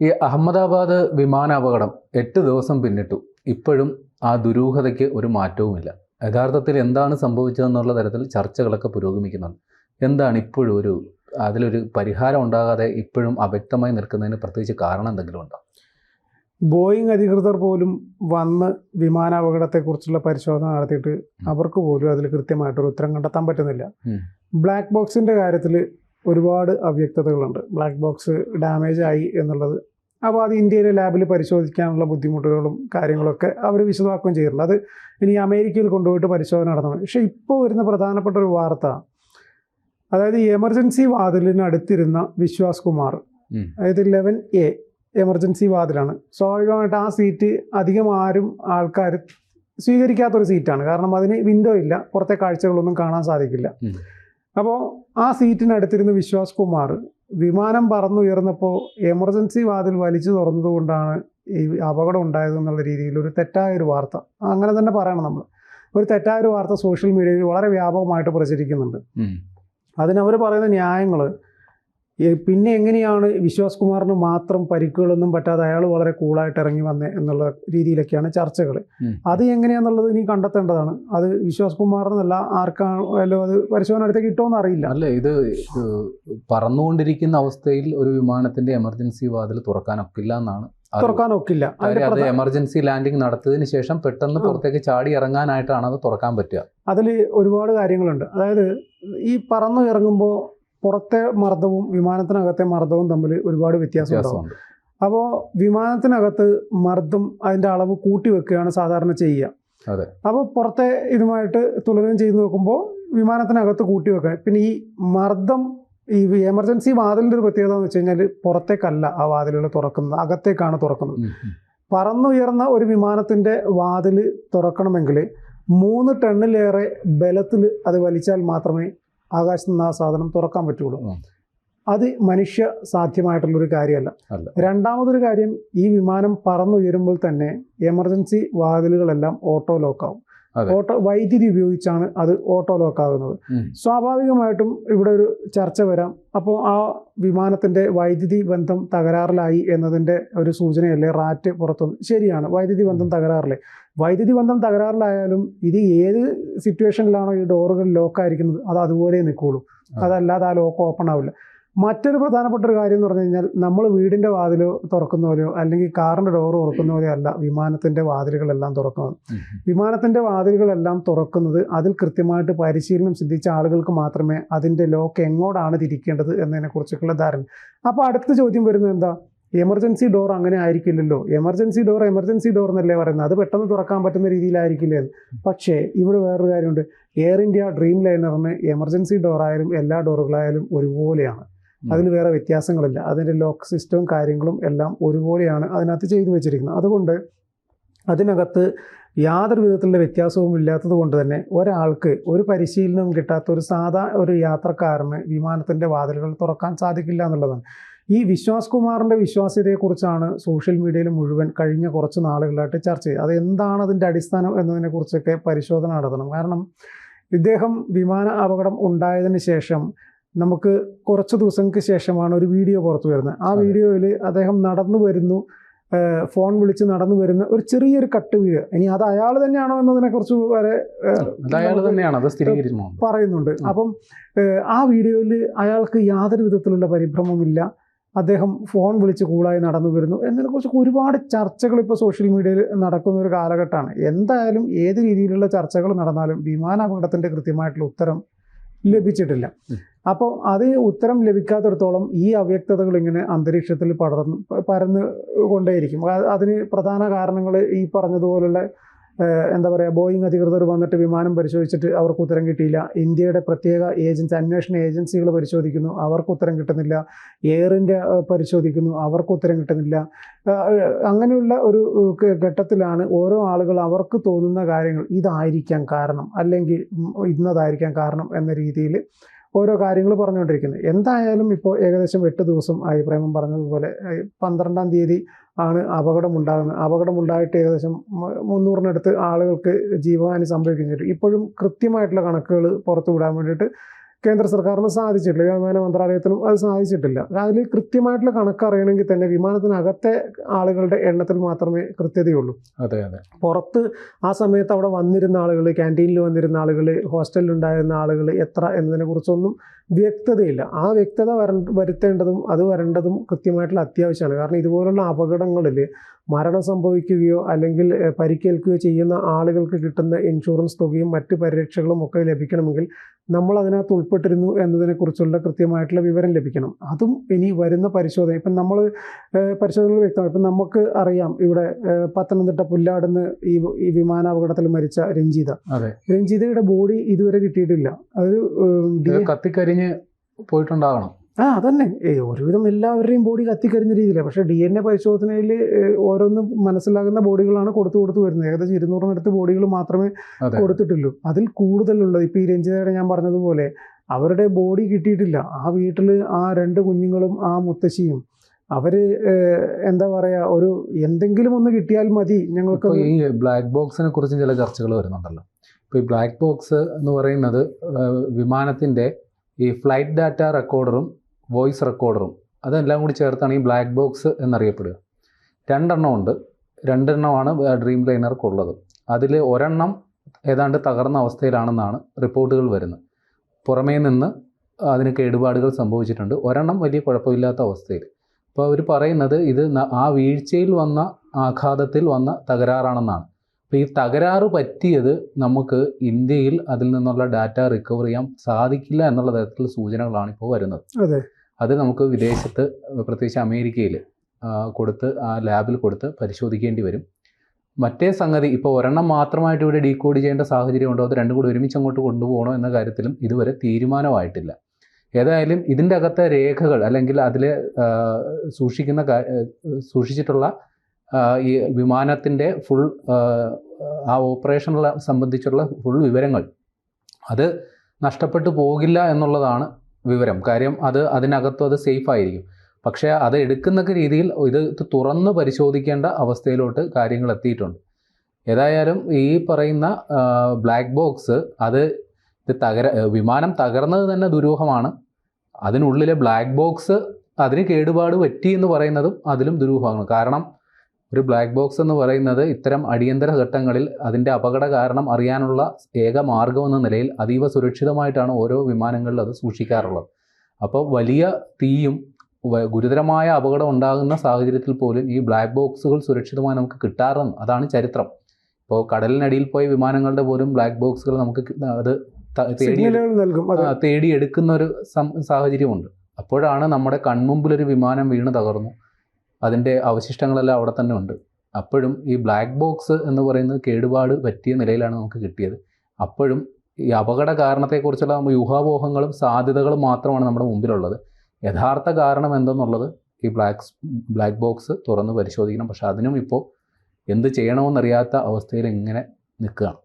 ഈ അഹമ്മദാബാദ് വിമാനാപകടം എട്ട് ദിവസം പിന്നിട്ടു. ഇപ്പോഴും ആ ദുരൂഹതയ്ക്ക് ഒരു മാറ്റവുമില്ല. യഥാർത്ഥത്തിൽ എന്താണ് സംഭവിച്ചതെന്നുള്ള തരത്തിൽ ചർച്ചകളൊക്കെ പുരോഗമിക്കുന്നുണ്ട്. എന്താണ് ഇപ്പോഴും ഒരു അതിലൊരു പരിഹാരം ഉണ്ടാകാതെ ഇപ്പോഴും അവ്യക്തമായി നിൽക്കുന്നതിന് പ്രത്യേകിച്ച് കാരണം എന്തെങ്കിലും ഉണ്ടോ? ബോയിങ് അധികൃതർ പോലും വന്ന് വിമാനാപകടത്തെക്കുറിച്ചുള്ള പരിശോധന നടത്തിയിട്ട് അവർക്ക് പോലും അതിൽ കൃത്യമായിട്ടൊരു ഉത്തരം കണ്ടെത്താൻ പറ്റുന്നില്ല. ബ്ലാക്ക് ബോക്സിന്റെ കാര്യത്തിൽ ഒരുപാട് അവ്യക്തതകളുണ്ട്. ബ്ലാക്ക് ബോക്സ് ഡാമേജ് ആയി എന്നുള്ളത് അപ്പോൾ അത് ഇന്ത്യയിലെ ലാബിൽ പരിശോധിക്കാനുള്ള ബുദ്ധിമുട്ടുകളും കാര്യങ്ങളൊക്കെ അവർ വിശദമാക്കുകയും ചെയ്തിട്ടുണ്ട്. അത് ഇനി അമേരിക്കയിൽ കൊണ്ടുപോയിട്ട് പരിശോധന നടത്തണം. പക്ഷേ ഇപ്പോൾ വരുന്ന പ്രധാനപ്പെട്ട ഒരു വാർത്ത അതായത് എമർജൻസി വാതിലിന് അടുത്തിരുന്ന വിശ്വാസ് കുമാർ. അതായത് ലെവൻ എ എമർജൻസി വാതിലാണ്. സ്വാഭാവികമായിട്ട് ആ സീറ്റ് അധികം ആരും ആൾക്കാർ സ്വീകരിക്കാത്തൊരു സീറ്റാണ്. കാരണം അതിന് വിൻഡോ ഇല്ല പുറത്തെ കാഴ്ചകളൊന്നും കാണാൻ സാധിക്കില്ല. അപ്പോൾ ആ സീറ്റിനടുത്തിരുന്ന് വിശ്വാസ് കുമാർ വിമാനം പറന്നുയർന്നപ്പോൾ എമർജൻസി വാതിൽ വലിച്ചു തുറന്നതുകൊണ്ടാണ് ഈ അപകടം ഉണ്ടായത് എന്നുള്ള രീതിയിൽ ഒരു തെറ്റായ ഒരു വാർത്ത. അങ്ങനെ തന്നെ പറയണം നമ്മൾ ഒരു തെറ്റായ ഒരു വാർത്ത സോഷ്യൽ മീഡിയയിൽ വളരെ വ്യാപകമായിട്ട് പ്രചരിക്കുന്നുണ്ട്. അതിനവർ പറയുന്ന ന്യായങ്ങൾ പിന്നെ എങ്ങനെയാണ് വിശ്വാസ് കുമാറിന് മാത്രം പരിക്കുകളൊന്നും പറ്റാതെ അയാൾ വളരെ കൂളായിട്ട് ഇറങ്ങി വന്നേ എന്നുള്ള രീതിയിലൊക്കെയാണ് ചർച്ചകൾ അത് എങ്ങനെയാന്നുള്ളത് ഇനി കണ്ടെത്തേണ്ടതാണ്. അത് വിശ്വാസ് കുമാറിനല്ല ആർക്കാണല്ലോ അത് പരിശോധന അടുത്തേക്ക് കിട്ടുമെന്ന് അറിയില്ല. അല്ല ഇത് പറന്നുകൊണ്ടിരിക്കുന്ന അവസ്ഥയിൽ ഒരു വിമാനത്തിന്റെ എമർജൻസി വാതിൽ തുറക്കാനൊക്കില്ല. എന്നാണ് തുറക്കാനൊക്കില്ല അത് എമർജൻസി ലാൻഡിംഗ് നടത്തിയതിന് ശേഷം പെട്ടെന്ന് പുറത്തേക്ക് ചാടി ഇറങ്ങാനായിട്ടാണ് അത് തുറക്കാൻ പറ്റുക. അതിൽ ഒരുപാട് കാര്യങ്ങളുണ്ട്. അതായത് ഈ പറന്നു ഇറങ്ങുമ്പോൾ പുറത്തെ മർദ്ദവും വിമാനത്തിനകത്തെ മർദ്ദവും തമ്മിൽ ഒരുപാട് വ്യത്യാസം ഉണ്ടാവും. അപ്പോൾ വിമാനത്തിനകത്ത് മർദ്ദം അതിന്റെ അളവ് കൂട്ടി വെക്കുകയാണ് സാധാരണ ചെയ്യുക. അപ്പോൾ പുറത്തെ ഇതുമായിട്ട് തുലനം ചെയ്ത് നോക്കുമ്പോൾ വിമാനത്തിനകത്ത് കൂട്ടി വെക്കുക പിന്നെ ഈ മർദ്ദം ഈ എമർജൻസി വാതിലിന്റെ ഒരു പ്രത്യേകത എന്ന് വെച്ച് കഴിഞ്ഞാൽ പുറത്തേക്കല്ല ആ വാതിലുകൾ തുറക്കുന്നത് അകത്തേക്കാണ് തുറക്കുന്നത്. പറന്നുയർന്ന ഒരു വിമാനത്തിന്റെ വാതിൽ തുറക്കണമെങ്കിൽ മൂന്ന് ടണ്ണിലേറെ ബലത്തിൽ അത് വലിച്ചാൽ മാത്രമേ ആകാശത്ത് നിന്ന് ആ സാധനം തുറക്കാൻ പറ്റുള്ളൂ. അത് മനുഷ്യ സാധ്യമായിട്ടുള്ളൊരു കാര്യമല്ല. രണ്ടാമതൊരു കാര്യം ഈ വിമാനം പറന്നുയരുമ്പോൾ തന്നെ എമർജൻസി വാതിലുകളെല്ലാം ഓട്ടോ ലോക്കാവും. ഓട്ടോ വൈദ്യുതി ഉപയോഗിച്ചാണ് അത് ഓട്ടോ ലോക്കാകുന്നത്. സ്വാഭാവികമായിട്ടും ഇവിടെ ഒരു ചർച്ച വരാം. അപ്പോൾ ആ വിമാനത്തിന്റെ വൈദ്യുതി ബന്ധം തകരാറിലായി എന്നതിന്റെ ഒരു സൂചനയല്ലേ? റാറ്റ് പുറത്തുനിന്ന് ശരിയാണ് വൈദ്യുതി ബന്ധം തകരാറില്ലേ വൈദ്യുതി ബന്ധം തകരാറിലായാലും ഇത് ഏത് സിറ്റുവേഷനിലാണോ ഈ ഡോറുകൾ ലോക്കായിരിക്കുന്നത് അത് അതുപോലെ നിൽക്കുള്ളൂ. അതല്ലാതെ ആ ലോക്ക് ഓപ്പൺ ആവില്ല. മറ്റൊരു പ്രധാനപ്പെട്ട ഒരു കാര്യം എന്ന് പറഞ്ഞു കഴിഞ്ഞാൽ നമ്മൾ വീടിന്റെ വാതിൽ തുറക്കുന്ന പോലെയോ അല്ലെങ്കിൽ കാറിന്റെ ഡോർ തുറക്കുന്ന പോലെയോ അല്ല വിമാനത്തിന്റെ വാതിലുകളെല്ലാം തുറക്കുന്നത്. വിമാനത്തിന്റെ വാതിലുകളെല്ലാം തുറക്കുന്നത് അതിൽ കൃത്യമായിട്ട് പരിശീലനം സിദ്ധിച്ച ആളുകൾക്ക് മാത്രമേ അതിന്റെ ലോക്ക് എങ്ങോട്ടാണ് തിരിക്കേണ്ടത് എന്നതിനെക്കുറിച്ചൊക്കെയുള്ള ധാരണ. അപ്പോൾ അടുത്ത ചോദ്യം വരുന്നത് എന്താ? എമർജൻസി ഡോർ അങ്ങനെ ആയിരിക്കില്ലല്ലോ. എമർജൻസി ഡോർ എമർജൻസി ഡോർ എന്നല്ലേ പറയുന്നത്? അത് പെട്ടെന്ന് തുറക്കാൻ പറ്റുന്ന രീതിയിലായിരിക്കില്ലേ. പക്ഷേ ഇവിടെ വേറൊരു കാര്യമുണ്ട്. എയർ ഇന്ത്യ ഡ്രീം ലൈനറിന് എമർജൻസി ഡോർ ആയാലും എല്ലാ ഡോറുകളായാലും ഒരുപോലെയാണ്. ഉം. അതിൽ വേറെ വ്യത്യാസങ്ങളില്ല. അതിന്റെ ലോക്ക് സിസ്റ്റവും കാര്യങ്ങളും എല്ലാം ഒരുപോലെയാണ് അതിനകത്ത് ചെയ്തു വെച്ചിരിക്കുന്നത്. അതുകൊണ്ട് അതിനകത്ത് യാതൊരു വിധത്തിലുള്ള വ്യത്യാസവും ഇല്ലാത്തത് കൊണ്ട് തന്നെ ഒരാൾക്ക് ഒരു പരിശീലനവും കിട്ടാത്ത ഒരു സാധാ ഒരു യാത്രക്കാരന് വിമാനത്തിന്റെ വാതിലുകൾ തുറക്കാൻ സാധിക്കില്ല എന്നുള്ളതാണ്. ഈ വിശ്വാസ് കുമാറിന്റെ വിശ്വാസ്യതയെക്കുറിച്ചാണ് സോഷ്യൽ മീഡിയയിൽ മുഴുവൻ കഴിഞ്ഞ കുറച്ച് നാളുകളായിട്ട് ചർച്ച ചെയ്തത്. അത് എന്താണ് അതിന്റെ അടിസ്ഥാനം എന്നതിനെക്കുറിച്ചൊക്കെ പരിശോധന നടത്തണം. കാരണം ഇദ്ദേഹം വിമാന അപകടം ഉണ്ടായതിന് ശേഷം നമുക്ക് കുറച്ച് ദിവസങ്ങൾക്ക് ശേഷമാണ് ഒരു വീഡിയോ പുറത്തു വരുന്നത്. ആ വീഡിയോയിൽ അദ്ദേഹം നടന്നു വരുന്നു. ഫോൺ വിളിച്ച് നടന്നു വരുന്ന ഒരു ചെറിയൊരു കട്ട് വീഡിയോ. ഇനി അത് അയാൾ തന്നെയാണോ എന്നതിനെ കുറിച്ച് വരെ പറയുന്നുണ്ട്. അപ്പം ആ വീഡിയോയിൽ അയാൾക്ക് യാതൊരു വിധത്തിലുള്ള പരിഭ്രമമില്ല അദ്ദേഹം ഫോൺ വിളിച്ച് കൂളായി നടന്നു വരുന്നു. എന്നതിനെക്കുറിച്ച് ഒരുപാട് ചർച്ചകൾ ഇപ്പോൾ സോഷ്യൽ മീഡിയയിൽ നടക്കുന്ന ഒരു കാലഘട്ടമാണ്. എന്തായാലും ഏത് രീതിയിലുള്ള ചർച്ചകൾ നടന്നാലും വിമാനാപകടത്തിന്റെ കൃത്യമായിട്ടുള്ള ഉത്തരം ലഭിച്ചിട്ടില്ല. അപ്പോൾ അത് ഉത്തരം ലഭിക്കാത്തിടത്തോളം ഈ അവ്യക്തതകൾ ഇങ്ങനെ അന്തരീക്ഷത്തിൽ പടർന്ന് പരന്ന് കൊണ്ടേയിരിക്കും. അതിന് പ്രധാന കാരണങ്ങൾ ഈ പറഞ്ഞതുപോലുള്ള എന്താ പറയുക ബോയിങ് അധികൃതർ വന്നിട്ട് വിമാനം പരിശോധിച്ചിട്ട് അവർക്ക് ഉത്തരം കിട്ടിയില്ല. ഇന്ത്യയുടെ പ്രത്യേക ഏജൻസി അന്വേഷണ ഏജൻസികൾ പരിശോധിക്കുന്നു അവർക്ക് ഉത്തരം കിട്ടുന്നില്ല. എയർ ഇന്ത്യ പരിശോധിക്കുന്നു അവർക്ക് ഉത്തരം കിട്ടുന്നില്ല. അങ്ങനെയുള്ള ഒരു ഘട്ടത്തിലാണ് ഓരോ ആളുകൾ അവർക്ക് തോന്നുന്ന കാര്യങ്ങൾ ഇതായിരിക്കാം കാരണം അല്ലെങ്കിൽ ഇന്നതായിരിക്കാൻ ഇന്നതായിരിക്കാം കാരണം എന്ന രീതിയിൽ ഓരോ കാര്യങ്ങൾ പറഞ്ഞുകൊണ്ടിരിക്കുന്നത് എന്തായാലും ഇപ്പോൾ ഏകദേശം എട്ട് ദിവസം ആയി പ്രേമം പറഞ്ഞതുപോലെ പന്ത്രണ്ടാം തീയതി ആണ് അപകടം ഉണ്ടാകുന്നത് അപകടം ഉണ്ടായിട്ട് ഏകദേശം മുന്നൂറിനടുത്ത് ആളുകൾക്ക് ജീവഹാനി സംഭവിക്കുന്നുണ്ട് ഇപ്പോഴും കൃത്യമായിട്ടുള്ള കണക്കുകൾ പുറത്തു വിടാൻ വേണ്ടിയിട്ട് കേന്ദ്ര സർക്കാരിന് സാധിച്ചിട്ടില്ല. വിമാന മന്ത്രാലയത്തിനും അത് സാധിച്ചിട്ടില്ല. അതിൽ കൃത്യമായിട്ടുള്ള കണക്ക് അറിയണമെങ്കിൽ തന്നെ വിമാനത്തിനകത്തെ ആളുകളുടെ എണ്ണത്തിൽ മാത്രമേ കൃത്യതയുള്ളൂ. അതെ അതെ. പുറത്ത് ആ സമയത്ത് അവിടെ വന്നിരുന്ന ആളുകൾ ക്യാന്റീനിൽ വന്നിരുന്ന ആളുകൾ ഹോസ്റ്റലിൽ ഉണ്ടായിരുന്ന ആളുകൾ എത്ര എന്നതിനെ കുറിച്ചൊന്നും വ്യക്തതയില്ല. ആ വ്യക്തത വര വരുത്തേണ്ടതും അത് വരേണ്ടതും കൃത്യമായിട്ടുള്ള അത്യാവശ്യമാണ്. കാരണം ഇതുപോലുള്ള അപകടങ്ങളിൽ മരണം സംഭവിക്കുകയോ അല്ലെങ്കിൽ പരിക്കേൽക്കുകയോ ചെയ്യുന്ന ആളുകൾക്ക് കിട്ടുന്ന ഇൻഷുറൻസ് തുകയും മറ്റ് പരിരക്ഷകളും ഒക്കെ ലഭിക്കണമെങ്കിൽ നമ്മൾ അതിനകത്ത് ഉൾപ്പെട്ടിരുന്നു എന്നതിനെക്കുറിച്ചുള്ള കൃത്യമായിട്ടുള്ള വിവരം ലഭിക്കണം. അതും ഇനി വരുന്ന പരിശോധന. ഇപ്പം നമ്മൾ പരിശോധനകൾ വ്യക്തമാണ്. ഇപ്പം നമുക്ക് അറിയാം ഇവിടെ പത്തനംതിട്ട പുല്ലാടുന്ന് ഈ ഈ വിമാനാപകടത്തിൽ മരിച്ച രഞ്ജിത. രഞ്ജിതയുടെ ബോഡി ഇതുവരെ കിട്ടിയിട്ടില്ല. അത് ഏഹ്, കത്തിക്കരിഞ്ഞ് പോയിട്ടുണ്ടാകണം. ആ അതന്നെ. ഏ ഒരുവിധം എല്ലാവരുടെയും ബോഡി കത്തിക്കരിഞ്ഞ രീതിയിലാണ് പക്ഷേ ഡി എൻ എ പരിശോധനയിൽ ഓരോന്നും മനസ്സിലാകുന്ന ബോഡികളാണ് കൊടുത്തു കൊടുത്തു വരുന്നത്. ഏകദേശം ഇരുന്നൂറിനടുത്ത് ബോഡികൾ മാത്രമേ കൊടുത്തിട്ടുള്ളൂ. അതിൽ കൂടുതലുള്ളത് ഇപ്പോൾ ഈ രഞ്ജിതയുടെ ഞാൻ പറഞ്ഞതുപോലെ അവരുടെ ബോഡി കിട്ടിയിട്ടില്ല. ആ വീട്ടിൽ ആ രണ്ട് കുഞ്ഞുങ്ങളും ആ മുത്തശ്ശിയും അവർ എന്താ പറയുക ഒരു എന്തെങ്കിലും ഒന്ന് കിട്ടിയാൽ മതി ഞങ്ങൾക്ക് ഈ ബ്ലാക്ക് ബോക്സിനെ കുറിച്ചും ചില ചർച്ചകൾ വരുന്നുണ്ടല്ലോ. ഇപ്പോൾ ഈ ബ്ലാക്ക് ബോക്സ് എന്ന് പറയുന്നത് വിമാനത്തിന്റെ ഈ ഫ്ലൈറ്റ് ഡാറ്റ റെക്കോർഡറും വോയിസ് റെക്കോർഡറും അതെല്ലാം കൂടി ചേർത്താണ് ഈ ബ്ലാക്ക് ബോക്സ് എന്നറിയപ്പെടുക. രണ്ടെണ്ണം ഉണ്ട്. രണ്ടെണ്ണമാണ് ഡ്രീം ലൈനർക്കുള്ളത് അതിൽ ഒരെണ്ണം ഏതാണ്ട് തകർന്ന അവസ്ഥയിലാണെന്നാണ് റിപ്പോർട്ടുകൾ വരുന്നത്. പുറമേ നിന്ന് അതിന് കേടുപാടുകൾ സംഭവിച്ചിട്ടുണ്ട്. ഒരെണ്ണം വലിയ കുഴപ്പമില്ലാത്ത അവസ്ഥയിൽ. അപ്പോൾ അവർ പറയുന്നത് ഇത് ആ വീഴ്ചയിൽ വന്ന ആഘാതത്തിൽ വന്ന തകരാറാണെന്നാണ്. അപ്പോൾ ഈ തകരാറ് പറ്റിയത് നമുക്ക് ഇന്ത്യയിൽ അതിൽ നിന്നുള്ള ഡാറ്റ റിക്കവർ ചെയ്യാൻ സാധിക്കില്ല എന്നുള്ള തരത്തിലുള്ള സൂചനകളാണ് ഇപ്പോൾ വരുന്നത്. അതെ. അത് നമുക്ക് വിദേശത്ത് പ്രത്യേകിച്ച് അമേരിക്കയിൽ കൊടുത്ത് ആ ലാബിൽ കൊടുത്ത് പരിശോധിക്കേണ്ടി വരും. മറ്റേ സംഗതി ഇപ്പോൾ ഒരെണ്ണം മാത്രമായിട്ട് ഇവിടെ ഡീകോഡ് ചെയ്യേണ്ട സാഹചര്യം ഉണ്ടോ? അത് രണ്ടും കൂടി ഒരുമിച്ച് അങ്ങോട്ട് കൊണ്ടുപോകണോ എന്ന കാര്യത്തിലും ഇതുവരെ തീരുമാനമായിട്ടില്ല. ഏതായാലും ഇതിന്റെ അകത്തെ രേഖകൾ അല്ലെങ്കിൽ അതിൽ സൂക്ഷിക്കുന്ന സൂക്ഷിച്ചിട്ടുള്ള ഈ വിമാനത്തിന്റെ ഫുൾ ആ ഓപ്പറേഷനെ സംബന്ധിച്ചുള്ള ഫുൾ വിവരങ്ങൾ. അത് നഷ്ടപ്പെട്ടു പോകില്ല എന്നുള്ളതാണ് വിവരം. കാര്യം അത് അതിനകത്തും അത് സേഫ് ആയിരിക്കും പക്ഷേ അത് എടുക്കുന്ന രീതിയിൽ ഇത് തുറന്ന് പരിശോധിക്കേണ്ട അവസ്ഥയിലോട്ട് കാര്യങ്ങൾ എത്തിയിട്ടുണ്ട്. ഏതായാലും ഈ പറയുന്ന ബ്ലാക്ക് ബോക്സ് അത് ഇത് തകര വിമാനം തകർന്നത് തന്നെ ദുരൂഹമാണ്. അതിനുള്ളിലെ ബ്ലാക്ക് ബോക്സ് അതിന് കേടുപാട് പറ്റി എന്ന് പറയുന്നതും അതിലും ദുരൂഹമാണ്. കാരണം ഒരു ബ്ലാക്ക് ബോക്സ് എന്ന് പറയുന്നത് ഇത്തരം അടിയന്തര ഘട്ടങ്ങളിൽ അതിന്റെ അപകട കാരണം അറിയാനുള്ള ഏക മാർഗം എന്ന നിലയിൽ അതീവ സുരക്ഷിതമായിട്ടാണ് ഓരോ വിമാനങ്ങളിലും അത് സൂക്ഷിക്കാറുള്ളത്. അപ്പോൾ വലിയ തീയും ഗുരുതരമായ അപകടം ഉണ്ടാകുന്ന സാഹചര്യത്തിൽ പോലും ഈ ബ്ലാക്ക് ബോക്സുകൾ സുരക്ഷിതമായി നമുക്ക് കിട്ടാറെന്ന് അതാണ് ചരിത്രം. ഇപ്പോൾ കടലിനടിയിൽ പോയ വിമാനങ്ങളുടെ പോലും ബ്ലാക്ക് ബോക്സുകൾ നമുക്ക് അത് തേടിയെടുക്കുന്ന ഒരു സാഹചര്യമുണ്ട്. അപ്പോഴാണ് നമ്മുടെ കൺമുമ്പിൽ ഒരു വിമാനം വീണ് തകർന്നു. അതിന്റെ അവശിഷ്ടങ്ങളെല്ലാം അവിടെ തന്നെ ഉണ്ട്. അപ്പോഴും ഈ ബ്ലാക്ക് ബോക്സ് എന്ന് പറയുന്നത് കേടുപാട് പറ്റിയ നിലയിലാണ് നമുക്ക് കിട്ടിയത്. അപ്പോഴും ഈ അപകട കാരണത്തെക്കുറിച്ചുള്ള യൂഹാപോഹങ്ങളും സാധ്യതകളും മാത്രമാണ് നമ്മുടെ മുമ്പിലുള്ളത്. യഥാർത്ഥ കാരണം എന്തെന്നുള്ളത് ഈ ബ്ലാക്ക് ബ്ലാക്ക് ബോക്സ് തുറന്ന് പരിശോധിക്കണം. പക്ഷെ അതിനും ഇപ്പോൾ എന്ത് ചെയ്യണമെന്നറിയാത്ത അവസ്ഥയിൽ ഇങ്ങനെ നിൽക്കുകയാണ്.